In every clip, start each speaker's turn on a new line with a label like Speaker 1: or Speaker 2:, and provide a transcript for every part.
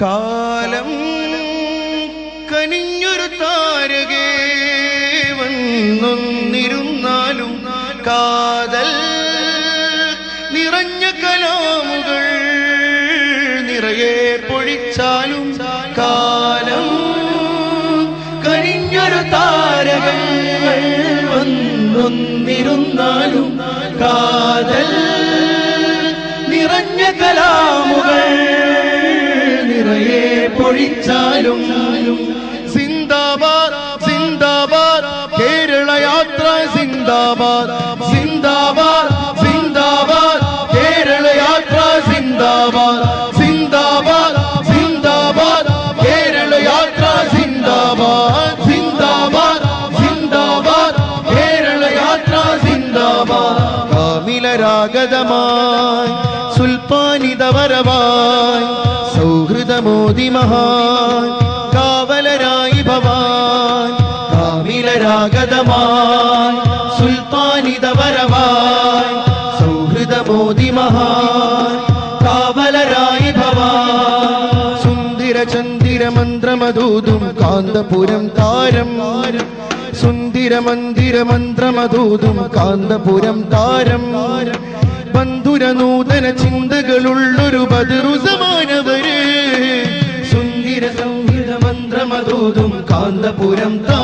Speaker 1: കാലം കനിഞ്ഞൊരു താരകേ വന്നൊന്നിരുന്നാലും കാതൽ നിറഞ്ഞ കലാമുകൾ നിറയെ പൊഴിച്ചാലും കാലം കനിഞ്ഞൊരു താരകൾ വന്നൊന്നിരുന്നാലും കാതൽ നിറഞ്ഞ കലാമുകൾ പൊഴിച്ചാലും സിന്ദാബാദ് സിന്ദാബാദ് കേരള യാത്ര സിന്ദാബാദ് സിന്ദാബാദ് സിന്ദാബാദ് കേരള യാത്ര സിന്ദാബാദ് സിന്ദാബാദ് സിന്ദാബാദ് കേരള യാത്ര സിന്ദാബാദ് സിന്ദാബാദ് സിന്ദാബാദ് കേരള യാത്ര സിന്ദാബാദ്. കാമിലരാഗതമായി സുൽപ്പാനിതവരവായി സൗഹൃദമോദി മഹാൻ കാവലരായി ഭവാൻ കാമിലരാഗതമാൻ സുൽത്താനിത വരവാൻ സൗഹൃദ മോദി മഹാൻ കാവലരായി ഭവാൻ. സുന്ദര ചന്ദിര മന്ത്രമധൂതും കാന്തപുരം താരം. സുന്ദര മന്ദിര മന്ത്രമധൂതും കാന്തപുരം താരം. ബന്ധുര നൂതന ചിന്തകളുള്ളൊരു ബദറു കാന്തപുരം താരം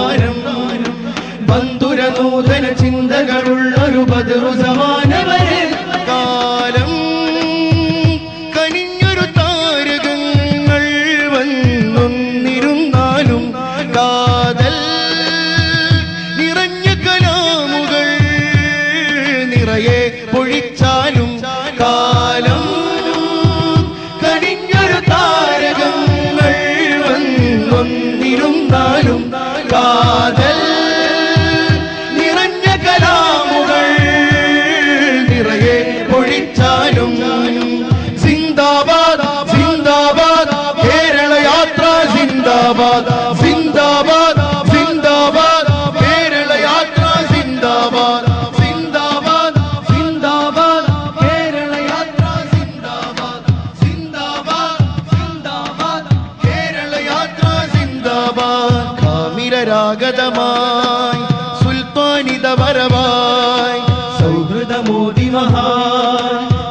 Speaker 1: കാമിരരാഗതമായി സുൽത്താനിത വരവായി. സൗഹൃദമോദി മോദി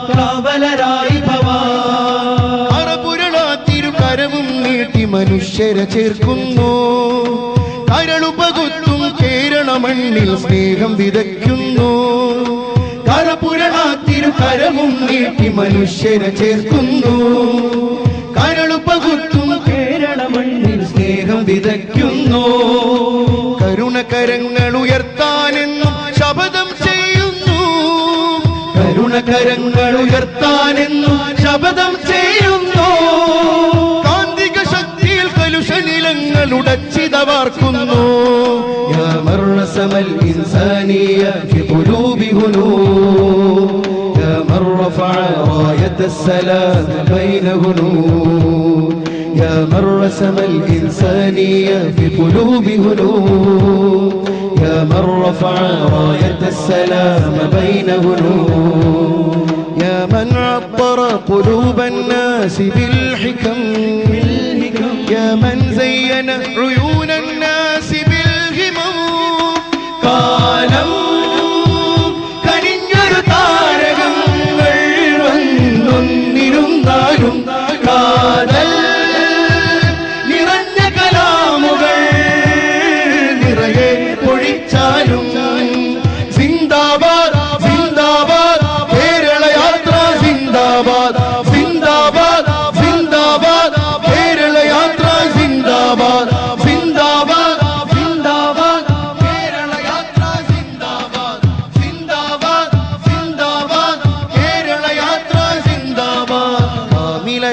Speaker 1: കാവലരായി കരവും നീട്ടി മനുഷ്യരെ ചേർക്കുന്നു. കരളുപകുത്തും കേരള മണ്ണിൽ സ്നേഹം വിതയ്ക്കുന്നു. കരപുരളാത്തിരു കരവും നീട്ടി മനുഷ്യരെ ചേർക്കുന്നു. കരളുപകുത്തും വിതയ്ക്കുന്നു കരുണകരങ്ങൾ ഉയർത്താനെന്നും ശപഥം ചെയ്യുന്നു കരുണകരങ്ങൾ ഉയർത്താനെന്നും ശപഥം ചെയ്യുന്നു കാന്തിക ശക്തിയിൽ കലുഷ നിലങ്ങൾ ഉടച്ചിതവാർക്കുന്നു يا مرسم الإنسانية في قلوب هنود يا من رفع راية السلام بين هنود يا من رسم الإنسانية في قلوب هنود. يا من رفع راية السلام بين هنود. يا من عطر قلوب الناس بالحكم. يا من زين عيون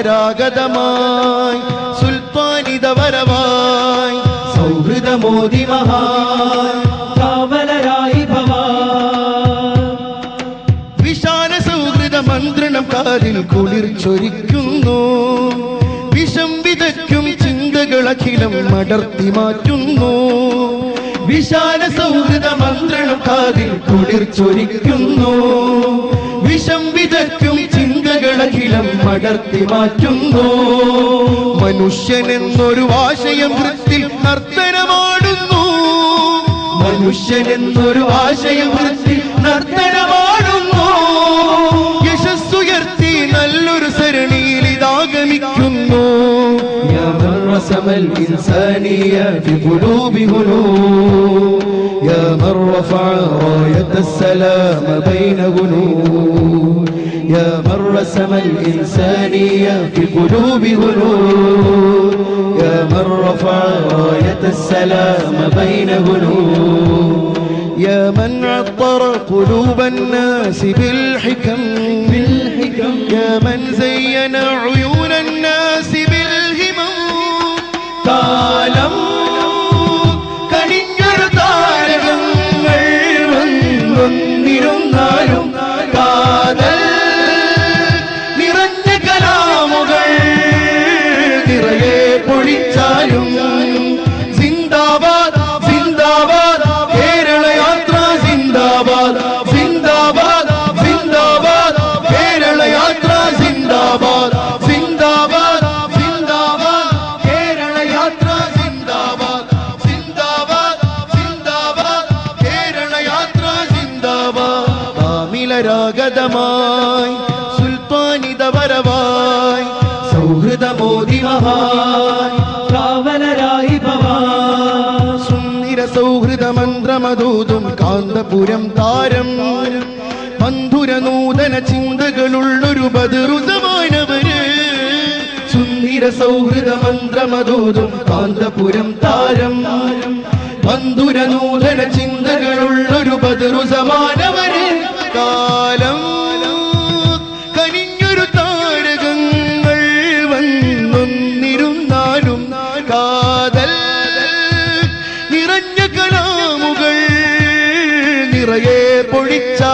Speaker 1: കാമിലരാഗതമായി സുൽത്താനിത വരവായി സൗഹൃദമോദി മോദി കാവലരായി ഭവാൻ. വിശാല സൗഹൃദ മന്ത്രണം കാതിൽ കുളിർ ചൊരിക്കുന്നു. വിഷം വിതയ്ക്കും ചിന്തകളഖിലം മടർത്തി മാറ്റുന്നു. വിശാല സൗഹൃദ മന്ത്രണം കാതിൽ കുളിർ ചൊരിക്കുന്നു. വിഷം വിതയ്ക്കും ചിന്തകളഖിലം മടർത്തി മാറ്റുന്നു മനുഷ്യനെന്നൊരു ആശയം വൃത്തിൽ നർത്തനമാടുന്നു മനുഷ്യനെന്നൊരു ആശയം വൃത്തിൽ നർത്തനമാടുന്നു യശസ്സുയർത്തി നല്ലൊരു സരണിയിൽ ഇതാഗമിക്കുന്നു يا من رسم الإنسانية في قلوب هنود يا من رفع راية السلام بين هنود يا رسم الإنسانية في قلوب هنود. يا من رفع راية السلام بين هنود. يا من عطر قلوب الناس بالحكم. بالحكم. يا من زين عيون الناس ആമിലരാഗതമായി സുൽത്താനിത വരവായി സൗഹൃദമോദി മോദി
Speaker 2: കാവലരായി
Speaker 1: സുന്ദര സൗഹൃദ മന്ത്രമതൂതും കാന്തപുരം താരം. മന്ധുര നൂതന ചിന്തകളുള്ളൊരു ബദറുതമാനവര് സുന്ദര സൗഹൃദ മന്ത്രമതൂതും കാന്തപുരം താരം. മന്ധുര നൂതന ചിന്തകളുള്ളൊരു ബദറു സമാനവര് കാലം கிருபையே பொழிச்சா